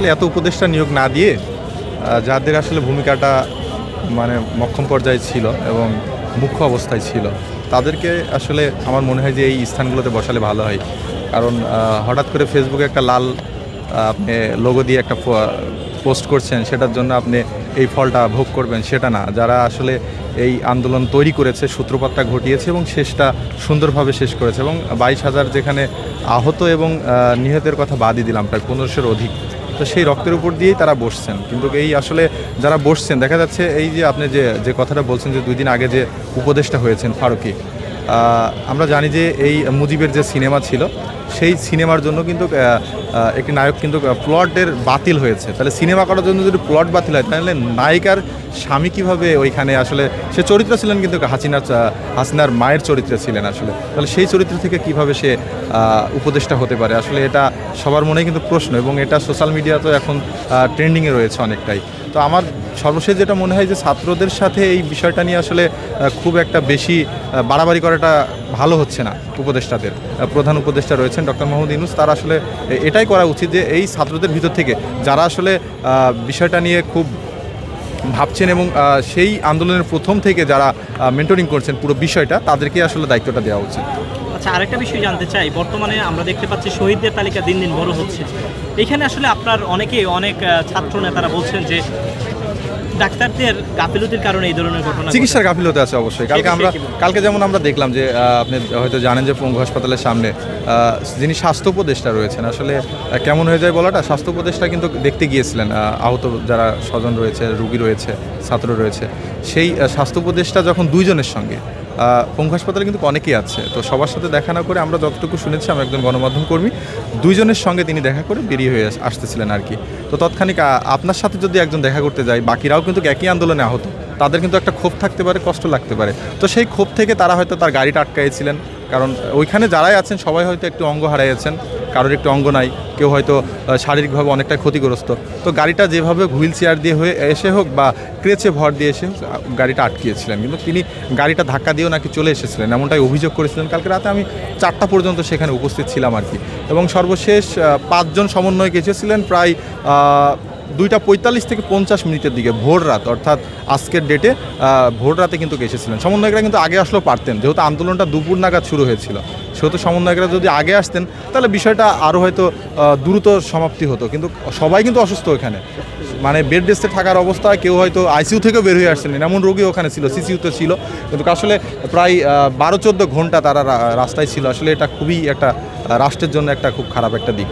আসলে এত উপদেষ্টা নিয়োগ না দিয়ে যাদের আসলে ভূমিকাটা মানে মক্ষম পর্যায়ে ছিল এবং মুখ্য অবস্থায় ছিল, তাদেরকে আসলে আমার মনে হয় যে এই স্থানগুলোতে বসালে ভালো হয়। কারণ হঠাৎ করে ফেসবুকে একটা লাল আপনি লোগো দিয়ে একটা পোস্ট করছেন, সেটার জন্য আপনি এই ফলটা ভোগ করবেন, সেটা না। যারা আসলে এই আন্দোলন তৈরি করেছে, সূত্রপাতটা ঘটিয়েছে এবং শেষটা সুন্দরভাবে শেষ করেছে এবং বাইশ হাজার যেখানে আহত এবং নিহতের কথা বাদই দিলাম, প্রায় পনেরোশোর অধিক তো সেই রক্তের উপর দিয়েই তারা বসছেন। কিন্তু এই আসলে যারা বসছেন, দেখা যাচ্ছে এই যে আপনি যে যে কথাটা বলছেন যে দুই দিন আগে যে উপদেশটা হয়েছেন ফারুকি আমরা জানি যে এই মুজিবের যে সিনেমা ছিল সেই সিনেমার জন্য কিন্তু একটি নায়ক কিন্তু প্লটের বাতিল হয়েছে। তাহলে সিনেমা করার জন্য যদি প্লট বাতিল হয়, তাহলে নায়িকার স্বামী কীভাবে ওইখানে আসলে, সে চরিত্র ছিলেন কিন্তু হাসিনার হাসিনার মায়ের চরিত্রে ছিলেন আসলে। তাহলে সেই চরিত্র থেকে কীভাবে সে উপদেষ্টা হতে পারে? আসলে এটা সবার মনেই কিন্তু প্রশ্ন, এবং এটা সোশ্যাল মিডিয়াতে এখন ট্রেন্ডিংয়ে রয়েছে অনেকটাই। তো আমার সর্বশেষ যেটা মনে হয় যে ছাত্রদের সাথে এই বিষয়টা নিয়ে আসলে খুব একটা বেশি বাড়াবাড়ি করাটা ভালো হচ্ছে না উপদেষ্টাদের। প্রধান উপদেষ্টা রয়েছেন ডক্টর মোহাম্মদ ইউনুস। তার আসলে এটাই করা উচিত যে এই ছাত্রদের ভিতর থেকে যারা আসলে বিষয়টা নিয়ে খুব ভাবছেন এবং সেই আন্দোলনের প্রথম থেকে যারা মেন্টরিং করছেন পুরো বিষয়টা, তাদেরকে আসলে দায়িত্বটা দেওয়া উচিত। আচ্ছা আরেকটা বিষয় জানতে চাই। বর্তমানে আমরা দেখতে পাচ্ছি শহীদদের তালিকা দিন দিন বড় হচ্ছে। এখানে আসলে আপনার অনেকেই, অনেক ছাত্র নেতারা বলছেন যে ডাক্তারদের গাফিলতির কারণে এই ধরনের ঘটনা চিকিৎসার গাফিলতি আছে অবশ্যই। কালকে আমরা কালকে যেমন আমরা দেখলাম যে আপনি হয়তো জানেন যে পঙ্গু হাসপাতালের সামনে যিনি স্বাস্থ্য উপদেষ্টা রয়েছেন আসলে কেমন হয়ে যায় বলাটা স্বাস্থ্য উপদেষ্টা কিন্তু দেখতে গিয়েছিলেন আহত যারা স্বজন রয়েছে রুগী রয়েছে ছাত্র রয়েছে সেই স্বাস্থ্য উপদেষ্টা যখন দুইজনের সঙ্গে পঙ্গু হাসপাতালে কিন্তু অনেকেই আছে। তো সবার সাথে দেখা না করে আমরা যতটুকু শুনেছি, আমি একজন গণমাধ্যম কর্মী, দুইজনের সঙ্গে তিনি দেখা করে বেরিয়ে হয়ে আসতেছিলেন আর কি। তো তৎক্ষণিক আপনার সাথে যদি একজন দেখা করতে যায়, বাকিরাও কিন্তু একই আন্দোলনে আহত। তাদের কিন্তু একটা ক্ষোভ থাকতে পারে, কষ্ট লাগতে পারে। তো সেই ক্ষোভ থেকে তারা হয়তো তার গাড়িটা আটকাইছিলেন। কারণ, ওইখানে যারাই আছেন, সবাই হয়তো একটু অঙ্গ হারাইয়াছেন। কারোর একটু অঙ্গ নাই, কেউ হয়তো শারীরিকভাবে অনেকটা ক্ষতিগ্রস্ত। তো গাড়িটা যেভাবে হুইল চেয়ার দিয়ে হয়ে, এসে হোক বা ক্রেচে ভর দিয়ে এসে গাড়িটা আটকিয়েছিলেন। কিন্তু তিনি গাড়িটা ধাক্কা দিয়েও নাকি চলে এসেছিলেন, এমনটাই অভিযোগ করেছিলেন। কালকে রাতে আমি চারটা পর্যন্ত সেখানে উপস্থিত ছিলাম আর কি। এবং সর্বশেষ পাঁচজন সমন্বয়কে এসেছিলেন, প্রায় দুইটা পঁয়তাল্লিশ থেকে পঞ্চাশ মিনিটের দিকে, ভোর রাত, অর্থাৎ আজকের ডেটে ভোর রাতে কিন্তু এসেছিলেন। সমন্বয়করা কিন্তু আগে আসলেও পারতেন, যেহেতু আন্দোলনটা দুপুর নাগাদ শুরু হয়েছিল। সেহেতু সমন্বয়করা যদি আগে আসতেন, তাহলে বিষয়টা আরও হয়তো দ্রুত সমাপ্তি হতো। কিন্তু সবাই কিন্তু অসুস্থ ওখানে। মানে বেড রেস্টে থাকার অবস্থায় কেউ হয়তো আইসিইউ থেকেও বের হয়ে আসছেন এমন রোগী ওখানে ছিল সিসিউতে ছিল। কিন্তু আসলে প্রায় বারো চোদ্দ ঘণ্টা তারা রাস্তায় ছিল। আসলে এটা খুবই একটা রাষ্ট্রের জন্য একটা খুব খারাপ একটা দিক।